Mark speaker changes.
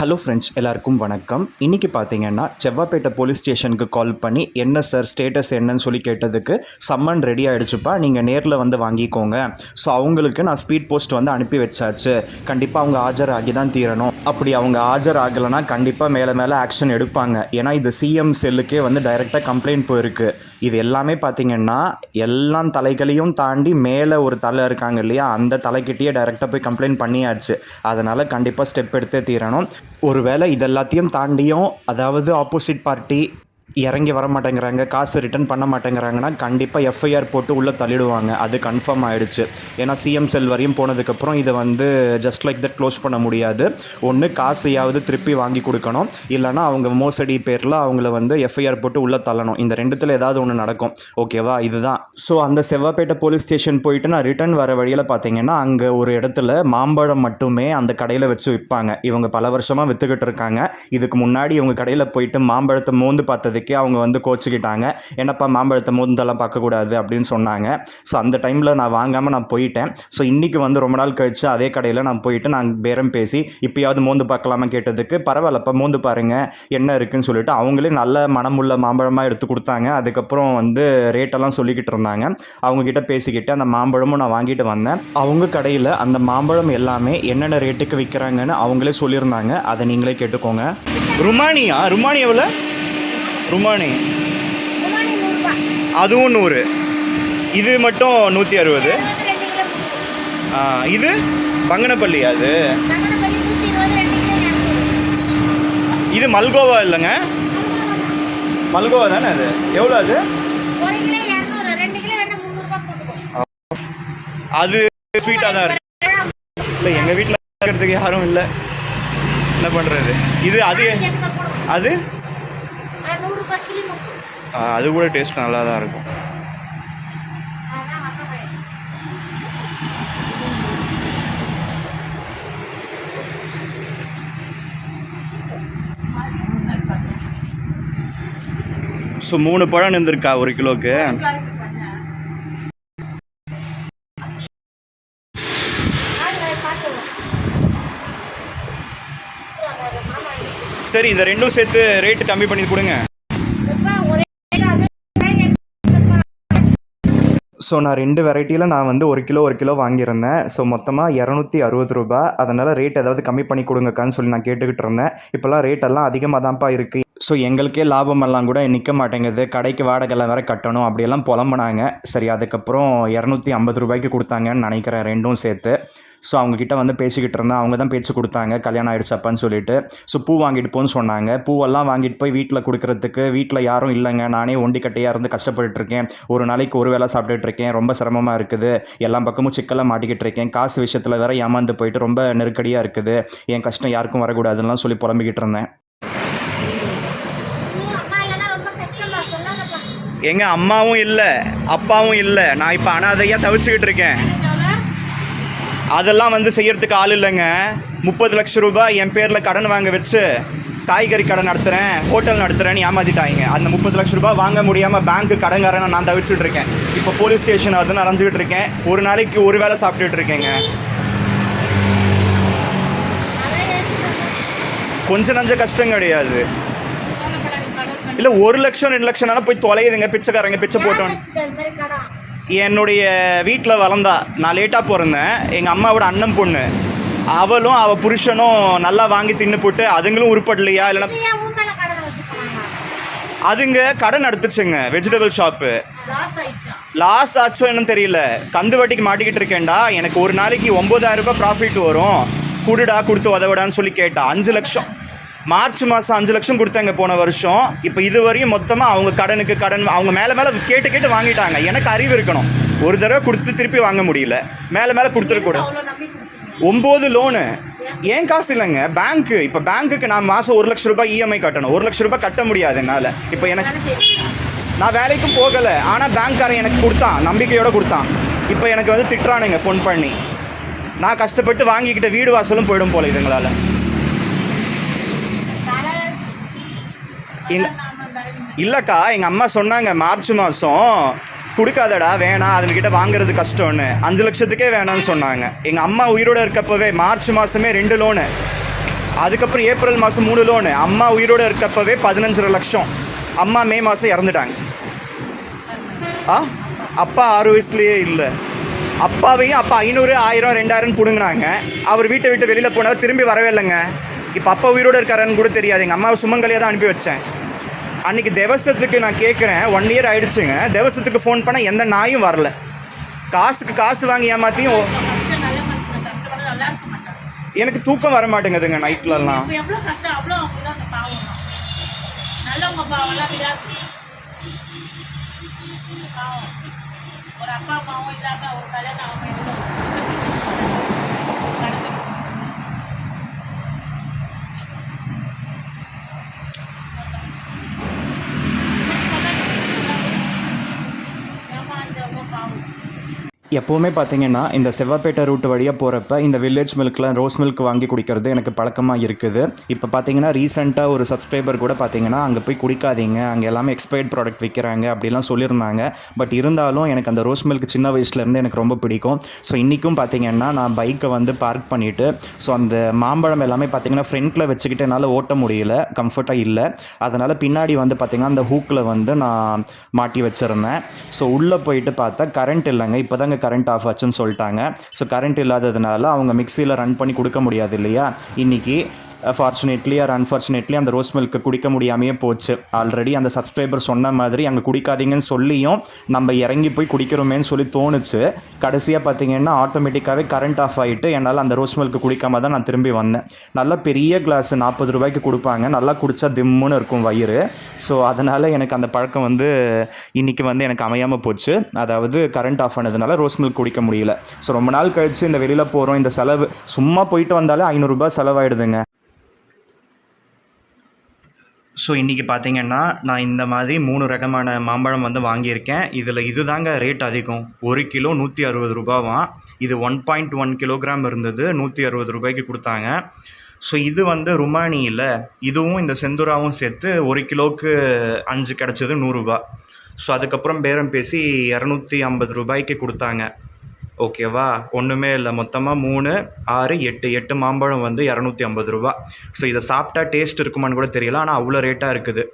Speaker 1: Hello friends எல்லாருக்கும் வணக்கம். இன்றைக்கி பார்த்தீங்கன்னா செவ்வாப்பேட்டை போலீஸ் ஸ்டேஷனுக்கு கால் பண்ணி என்ன சார் ஸ்டேட்டஸ் என்னன்னு சொல்லி கேட்டதுக்கு சம்மன் ரெடி ஆகிடுச்சுப்பா நீங்கள் நேரில் வந்து வாங்கிக்கோங்க. ஸோ அவங்களுக்கு நான் ஸ்பீட் போஸ்ட் வந்து அனுப்பி வச்சாச்சு. கண்டிப்பாக அவங்க ஆஜர் ஆகி தான் தீரணும். அப்படி அவங்க ஆஜர் ஆகலைன்னா கண்டிப்பாக மேலே மேலே ஆக்ஷன் எடுப்பாங்க. ஏன்னா இது சிஎம் செல்லுக்கே வந்து டைரெக்டாக கம்ப்ளைண்ட் போயிருக்கு. இது எல்லாமே பார்த்தீங்கன்னா எல்லா தலைகளையும் தாண்டி மேலே ஒரு தலை இருக்காங்க இல்லையா? அந்த தலைக்கிட்டேயே டைரெக்டாக போய் கம்ப்ளைண்ட் பண்ணியாச்சு. அதனால் கண்டிப்பாக ஸ்டெப் எடுத்தே தீரணும். ஒருவேளை இது எல்லாத்தையும் தாண்டியும் அதாவது ஆப்போசிட் பார்ட்டி இறங்கி வர மாட்டேங்கிறாங்க காசு ரிட்டர்ன் பண்ண மாட்டேங்கிறாங்கன்னா கண்டிப்பாக எஃப்ஐஆர் போட்டு உள்ளே தள்ளிடுவாங்க. அது கன்ஃபார்ம் ஆயிடுச்சு. ஏன்னா சிஎம் செல் வரையும் போனதுக்கப்புறம் இதை வந்து ஜஸ்ட் லைக் தட் க்ளோஸ் பண்ண முடியாது. ஒன்று காசையாவது திருப்பி வாங்கி கொடுக்கணும். இல்லைனா அவங்க மோசடி பேரில் அவங்கள வந்து எஃப்ஐஆர் போட்டு உள்ளே தள்ளணும். இந்த ரெண்டுத்தில் ஏதாவது ஒன்று நடக்கும். ஓகேவா இதுதான். ஸோ அந்த செவ்வாப்பேட்டை போலீஸ் ஸ்டேஷன் போயிட்டு நான் ரிட்டர்ன் வர வழியில் பார்த்தீங்கன்னா அங்கே ஒரு இடத்துல மாம்பழம் மட்டுமே அந்த கடையில் வச்சு விற்பாங்க இவங்க பல வருஷமாக விற்றுக்கிட்டு இருக்காங்க. இதுக்கு முன்னாடி இவங்க கடையில் போயிட்டு மாம்பழத்தை மோந்து பார்த்தது பார்த்ததுக்கே அவங்க வந்து கோச்சிக்கிட்டாங்க. என்னப்பா மாம்பழத்தை மோந்தெல்லாம் பார்க்கக்கூடாது அப்படின்னு சொன்னாங்க. ஸோ அந்த டைமில் நான் வாங்காமல் நான் போயிட்டேன். ஸோ இன்றைக்கி வந்து ரொம்ப நாள் கழித்து அதே கடையில் நான் போயிட்டு நான் பேரம் பேசி இப்போயாவது மோந்து பார்க்கலாமா கேட்டதுக்கு பரவாயில்லப்பா மோந்து பாருங்கள் என்ன இருக்குன்னு சொல்லிட்டு அவங்களே நல்ல மனமுள்ள மாம்பழமாக எடுத்து கொடுத்தாங்க. அதுக்கப்புறம் வந்து ரேட்டெல்லாம் சொல்லிக்கிட்டு இருந்தாங்க. அவங்கக்கிட்ட பேசிக்கிட்டு அந்த மாம்பழமும் நான் வாங்கிட்டு வந்தேன். அவங்க கடையில் அந்த மாம்பழம் எல்லாமே என்னென்ன ரேட்டுக்கு விற்கிறாங்கன்னு அவங்களே சொல்லியிருந்தாங்க. அதை நீங்களே கேட்டுக்கோங்க. ருமானியா? ருமானியாவில் எவ்வளோ ருமானி. அதுவும் நூறு. இது மட்டும் நூற்றி அறுபது. இது பங்கனப்பள்ளி அது? இது மல்கோவா இல்லைங்க? மல்கோவா தானே அது? எவ்வளோ அது? அது ஸ்வீட்டாக தான் இருக்கு. இல்லை எங்கள் வீட்டில் இருக்கிறதுக்கு யாரும் இல்லை. என்ன பண்ணுறது? இது அது அது
Speaker 2: நூறுரூபா கிலோ முக்கு
Speaker 1: ஆ, அது கூட டேஸ்ட் நல்லா தான் இருக்கும். ஸோ மூணு பழம் நின்றுருக்கா ஒரு கிலோக்கு? சரி இதை ரெண்டும் சேர்த்து ரேட்டு கம்மி பண்ணி கொடுங்க. ஸோ நான் ரெண்டு வெரைட்டியில் நான் வந்து ஒரு கிலோ ஒரு கிலோ வாங்கியிருந்தேன். ஸோ மொத்தமாக இரநூத்தி அறுபது ரூபா அதனால் ரேட் ஏதாவது கம்மி பண்ணி கொடுங்கக்கான்னு சொல்லி நான் கேட்டுக்கிட்டு இருந்தேன். இப்போல்லாம் ரேட் எல்லாம் அதிகமாக தான்ப்பா இருக்குது ஸோ எங்களுக்கே லாபமெல்லாம் கூட நிற்க மாட்டேங்குது. கடைக்கு வாடகைலாம் வேற கட்டணும். அப்படியெல்லாம் புலம்புனாங்க. சரி அதுக்கப்புறம் இரநூத்தி ஐம்பது ரூபாய்க்கு கொடுத்தாங்கன்னு நினைக்கிறேன் ரெண்டும் சேர்த்து. ஸோ அவங்கக்கிட்ட வந்து பேசிக்கிட்டு இருந்தேன். அவங்க தான் பேச்சு கொடுத்தாங்க. கல்யாணம் ஆயிடுச்சப்பான்னு சொல்லிட்டு. ஸோ பூ வாங்கிட்டு போன்னு சொன்னாங்க. பூவெல்லாம் வாங்கிட்டு போய் வீட்டில் கொடுக்கறதுக்கு வீட்டில் யாரும் இல்லைங்க. நானே ஒண்டி கட்டையாக இருந்து கஷ்டப்பட்டுட்டு இருக்கேன். ஒரு நாளைக்கு ஒரு வேளை சாப்பிட்டுட்டு இருக்கேன். ரொம்ப சிரமமாக இருக்குது. எல்லா பக்கமும் சிக்கலாக மாட்டிக்கிட்டு இருக்கேன். காசு விஷயத்தில் வேற ஏமாந்து போயிட்டு ரொம்ப நெருக்கடியாக இருக்குது. என் கஷ்டம் யாருக்கும் வரக்கூடாதுலாம் சொல்லி புலம்பிக்கிட்டு இருந்தேன். எங்க அம்மாவும் இல்லை அப்பாவும் இல்லை. நான் இப்போ அனாதையாக தவிச்சுக்கிட்டு இருக்கேன். அதெல்லாம் வந்து செய்யறதுக்கு ஆள் இல்லைங்க. முப்பது லட்சம் ரூபாய் என் பேரில் கடன் வாங்க வச்சு காய்கறி கடை நடத்துகிறேன் ஹோட்டல் நடத்துகிறேன்னு ஏமாத்திட்டாங்க. அந்த முப்பது லட்ச ரூபாய் வாங்க முடியாமல் பேங்க்கு கடன்காரனை நான் தவிச்சுட்டு இருக்கேன். இப்போ போலீஸ் ஸ்டேஷன் அதுன்னு அரைஞ்சிக்கிட்டு இருக்கேன். ஒரு நாளைக்கு ஒரு வேளை சாப்பிட்டுட்டு இருக்கேங்க. கொஞ்சம் நஞ்ச கஷ்டம் கிடையாது. இல்லை ஒரு லட்சம் ரெண்டு லட்சம்னால போய் தொலையுதுங்க. பிச்சைக்காரங்க பிச்சை போட்டோன்னு. என்னுடைய வீட்டில் வளர்ந்தா நான் லேட்டாக பிறந்தேன். எங்கள் அம்மாவோட அண்ணன் பொண்ணு. அவளும் அவள் புருஷனும் நல்லா வாங்கி தின்னு போட்டு அதுங்களும் உருப்படலையா இல்லைன்னா அதுங்க கடன் நடத்துச்சுங்க வெஜிடபிள் ஷாப்பு லாஸ் ஆச்சோ என்னன்னு தெரியல. கந்து வட்டிக்கு மாட்டிக்கிட்டு இருக்கேன்டா. எனக்கு ஒரு நாளைக்கு ஒம்பதாயிரம் ரூபாய் ப்ராஃபிட் வரும். குடுடா கொடுத்து உதவிடான்னு சொல்லி கேட்டா அஞ்சு லட்சம். மார்ச் மாதம் அஞ்சு லட்சம் கொடுத்தாங்க போன வருஷம். இப்போ இது வரையும் மொத்தமாக அவங்க கடனுக்கு கடன் அவங்க மேலே மேலே கேட்டு கேட்டு வாங்கிட்டாங்க. எனக்கு அறிவு இருக்கணும். ஒரு தடவை கொடுத்து திருப்பி வாங்க முடியல. மேலே மேலே கொடுத்துருக்கூடாது ஒம்பது லோனு. ஏன் காசு இல்லைங்க? பேங்க்கு. இப்போ பேங்க்குக்கு நான் மாதம் ஒரு லட்ச ரூபாய் இஎம்ஐ கட்டணும். ஒரு லட்ச ரூபாய் கட்ட முடியாது என்னால். இப்போ எனக்கு நான் வேலைக்கும் போகலை. ஆனால் பேங்க்காரன் எனக்கு கொடுத்தான். நம்பிக்கையோடு கொடுத்தான். இப்போ எனக்கு வந்து திட்டுறானுங்க ஃபோன் பண்ணி. நான் கஷ்டப்பட்டு வாங்கிக்கிட்ட வீடு வாசலும் போயிடும் போல இதுங்களால். இல்லைக்கா எங்கள் அம்மா சொன்னாங்க மார்ச் மாதம் கொடுக்காதடா வேணாம் அதுங்கிட்ட வாங்குறது கஷ்டம்னு. அஞ்சு லட்சத்துக்கே வேணாம்னு சொன்னாங்க. எங்கள் அம்மா உயிரோட இருக்கப்பவே மார்ச் மாதமே ரெண்டு லோனு. அதுக்கப்புறம் ஏப்ரல் மாதம் மூணு லோனு. அம்மா உயிரோடு இருக்கப்பவே பதினஞ்சரை லட்சம். அம்மா மே மாதம் இறந்துட்டாங்க. ஆ? அப்பா ஆறு வயசுலேயே இல்லை. அப்பாவையும் அப்பா ஐநூறு ஆயிரம் ரெண்டாயிரம் பிடுங்கினாங்க. அவர் வீட்டை விட்டு வெளியில் போனவர் திரும்பி வரவே இல்லைங்க. இப்போ அப்பா உயிரோடு இருக்காருன்னு கூட தெரியாது. எங்கள் அம்மாவை சுமங்கலியாக தான் அனுப்பி வச்சேன். அன்றைக்கி தேவசத்துக்கு நான் கேட்குறேன் ஒன் இயர் ஆகிடுச்சுங்க தேவசத்துக்கு ஃபோன் பண்ணால் எந்த நாயும் வரல. காசுக்கு காசு வாங்கி ஏமாற்றியும் எனக்கு தூக்கம் வர மாட்டேங்குதுங்க நைட்லலாம்.
Speaker 2: நல்லவங்க பாவம்லாம் விடாது பாவம். ஒரு அப்பா அம்மாவும் இல்லாமல் ஒரு கல்யாணம் அவங்க எவ்வளோ கடந்து ஏமாந்தவங்க பாவம்
Speaker 1: எப்போவுமே பார்த்தீங்கன்னா இந்த செவ்வாப்பேட்டை ரூட் வழியாக போகிறப்ப இந்த வில்லேஜ் மில்க்லாம் ரோஸ் மில்க் வாங்கி குடிக்கிறது எனக்கு பழக்கமாக இருக்குது. இப்போ பார்த்தீங்கன்னா ரீசெண்டாக ஒரு சப்ஸ்கிரைபர் கூட பார்த்தீங்கன்னா அங்கே போய் குடிக்காதீங்க அங்கே எல்லாமே எக்ஸ்பயர்ட் ப்ராடக்ட் விற்கிறாங்க அப்படிலாம் சொல்லியிருந்தாங்க. பட் இருந்தாலும் எனக்கு அந்த ரோஸ் மில்க் சின்ன வயசுலேருந்து எனக்கு ரொம்ப பிடிக்கும். ஸோ இன்றைக்கும் பார்த்தீங்கன்னா நான் பைக்கை வந்து பார்க் பண்ணிவிட்டு ஸோ அந்த மாம்பழம் எல்லாமே பார்த்தீங்கன்னா ஃப்ரண்ட்டில் வச்சுக்கிட்டு என்னால் ஓட்ட முடியல கம்ஃபர்ட்டாக இல்லை. அதனால் பின்னாடி வந்து பார்த்தீங்கன்னா அந்த ஹூக்கில் வந்து நான் மாட்டி வச்சுருந்தேன். ஸோ உள்ளே போயிட்டு பார்த்தா கரண்ட் இல்லைங்க. இப்போ தாங்க கரண்ட் ஆஃப் ஆச்சுன்னு சொல்லிட்டாங்க. ஸோ கரண்ட் இல்லாததுனால அவங்க மிக்சியில் ரன் பண்ணி கொடுக்க முடியாது இல்லையா? இன்றைக்கி ஃபார்ச்சுனேட்லி ஆர் அன்ஃபார்ச்சுனேட்லி அந்த ரோஸ் மில்க்கு குடிக்க முடியாமையே போச்சு. ஆல்ரெடி அந்த சப்ஸ்கிரைபர் சொன்ன மாதிரி அங்கே குடிக்காதீங்கன்னு சொல்லியும் நம்ம இறங்கி போய் குடிக்கிறோமேன்னு சொல்லி தோணுச்சு. கடைசியாக பார்த்தீங்கன்னா ஆட்டோமேட்டிக்காகவே கரண்ட் ஆஃப் ஆகிட்டு என்னால் அந்த ரோஸ் மில்க்கு குடிக்காம தான் நான் திரும்பி வந்தேன். நல்லா பெரிய கிளாஸ் நாற்பது ரூபாய்க்கு கொடுப்பாங்க. நல்லா குடித்தா திம்முன்னு இருக்கும் வயிறு. ஸோ அதனால் எனக்கு அந்த பழக்கம் வந்து இன்றைக்கி வந்து எனக்கு அமையாமல் போச்சு. அதாவது கரண்ட் ஆஃப் ஆனதுனால ரோஸ் மில்க் குடிக்க முடியல. ஸோ ரொம்ப நாள் கழித்து இந்த வெளியில் போகிறோம் இந்த செலவு சும்மா போயிட்டு வந்தாலே ஐநூறுரூபா செலவாயிடுதுங்க. ஸோ இன்றைக்கி பார்த்தீங்கன்னா நான் இந்த மாதிரி மூணு ரகமான மாம்பழம் வந்து வாங்கியிருக்கேன். இதில் இது தாங்க ரேட் அதிகம். ஒரு கிலோ நூற்றி அறுபது ரூபாவாம் இது ஒன் பாயிண்ட் ஒன் கிலோகிராம் இருந்தது. நூற்றி அறுபது ரூபாய்க்கு கொடுத்தாங்க. ஸோ இது வந்து ருமானியில் இதுவும் இந்த செந்துராவும் சேர்த்து ஒரு கிலோவுக்கு அஞ்சு கிடச்சது நூறுரூபா ஸோ அதுக்கப்புறம் பேரம் பேசி இரநூத்தி ஐம்பது ரூபாய்க்கு கொடுத்தாங்க. ஓகேவா? ஒன்றுமே இல்லை. மொத்தமாக மூணு ஆறு எட்டு எட்டு மாம்பழம் வந்து இரநூத்தி ஐம்பது ரூபா. ஸோ இதை சாப்பிட்டா டேஸ்ட் இருக்குமான்னு கூட தெரியல. ஆனால் அவ்வளோ ரேட்டாக இருக்குது.